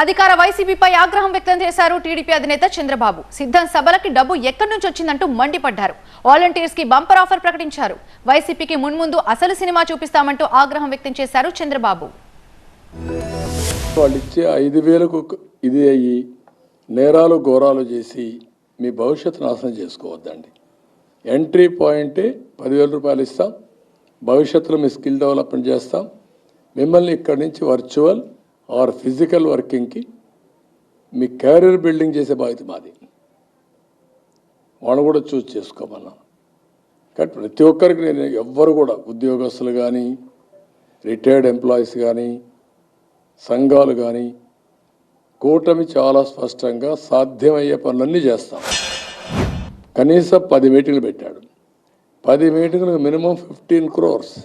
అధికార వైసీపీపై ఆగ్రహం వ్యక్తం చేశారు టీడీపీ అధినేత చంద్రబాబు. సిద్ధం సభలకి డబ్బు ఎక్కడి నుంచి వచ్చిందంటూ మండిపడ్డారు. వాలంటీర్స్కి బంపర్ ఆఫర్ ప్రకటించారు. వైసీపీకి మున్ముందు అసలు సినిమా చూపిస్తామంటూ ఆగ్రహం వ్యక్తం చేశారు చంద్రబాబు. వాళ్ళు ఇచ్చే ఐదు వేలకు ఇది అయ్యి నేరాలు ఘోరాలు చేసి మీ భవిష్యత్తు నాశనం చేసుకోవద్దండి. ఎంట్రీ పాయింటే పదివేల రూపాయలు ఇస్తాం. భవిష్యత్తులో మీ స్కిల్ డెవలప్మెంట్ చేస్తాం. మిమ్మల్ని ఇక్కడి నుంచి వర్చువల్ ఆర్ ఫిజికల్ వర్కింగ్కి మీ క్యారియర్ బిల్డింగ్ చేసే బాధ్యత మాది. వాళ్ళు కూడా చూస్ చేసుకోమన్నా. కాబట్టి ప్రతి ఒక్కరికి నేను ఎవ్వరు కూడా ఉద్యోగస్తులు కానీ రిటైర్డ్ ఎంప్లాయీస్ కానీ సంఘాలు కానీ కూటమి చాలా స్పష్టంగా సాధ్యమయ్యే పనులన్నీ చేస్తాం. కనీసం పది మీటింగ్లు పెట్టాడు. పది మీటింగ్లకు మినిమం ఫిఫ్టీన్ క్రోర్స్.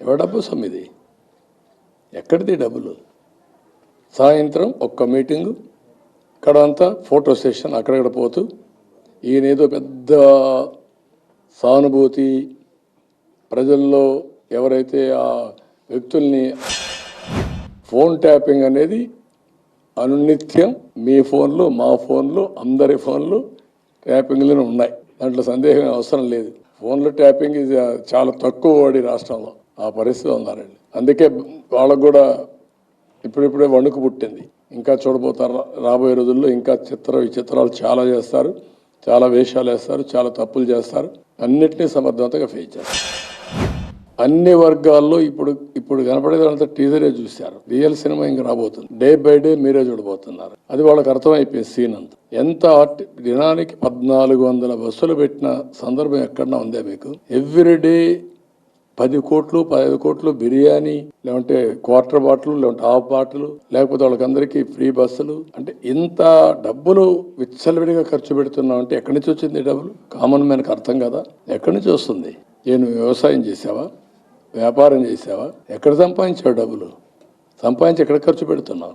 ఎవరి డబ్బు సొమ్మిది ఎక్కడిది డబ్బులు? సాయంత్రం ఒక్క మీటింగు. ఇక్కడ అంతా ఫోటో సెషన్ అక్కడక్కడ పోతూ ఈయన ఏదో పెద్ద సానుభూతి ప్రజల్లో ఎవరైతే ఆ వ్యక్తుల్ని ఫోన్ ట్యాపింగ్ అనేది అనునిత్యం మీ ఫోన్లు మా ఫోన్లు అందరి ఫోన్లు ట్యాపింగ్లు ఉన్నాయి. దాంట్లో సందేహం అవసరం లేదు. ఫోన్లు ట్యాపింగ్ ఇది చాలా తక్కువ వాడి రాష్ట్రంలో. ఆ పరిస్థితి ఉన్నారండి అందుకే వాళ్ళకు కూడా ఇప్పుడిప్పుడే వణుకు పుట్టింది. ఇంకా చూడబోతారు రాబోయే రోజుల్లో ఇంకా చిత్ర విచిత్రాలు చాలా చేస్తారు చాలా వేషాలు వేస్తారు చాలా తప్పులు చేస్తారు. అన్నిటినీ సమర్థవంతంగా ఫేస్ చేస్తారు. అన్ని వర్గాల్లో ఇప్పుడు ఇప్పుడు కనపడేదంతా టీజరే చూశారు. రియల్ సినిమా ఇంకా రాబోతుంది. డే బై డే మీరే చూడబోతున్నారు. అది వాళ్ళకి అర్థమైపోయింది సీన్ అంతా. ఎంత ఆర్ట్ దినానికి పద్నాలుగు వందల బస్సులు పెట్టిన సందర్భం ఎక్కడన్నా ఉందే మీకు? ఎవ్రీ డే పది కోట్లు పదహైదు కోట్లు బిర్యానీ లేకుంటే క్వార్టర్ బాటిల్ లేకుంటే హాఫ్ బాటిల్ లేకపోతే వాళ్ళకందరికీ ఫ్రీ బస్సులు. అంటే ఇంత డబ్బులు విచ్చలవిడిగా ఖర్చు పెడుతున్నావు అంటే ఎక్కడి నుంచి వచ్చింది డబ్బులు? కామన్ మ్యాన్కి అర్థం కదా. ఎక్కడి నుంచి వస్తుంది? నేను వ్యవసాయం చేసావా వ్యాపారం చేసావా ఎక్కడ సంపాదించావు డబ్బులు? సంపాదించి ఎక్కడ ఖర్చు పెడుతున్నావు?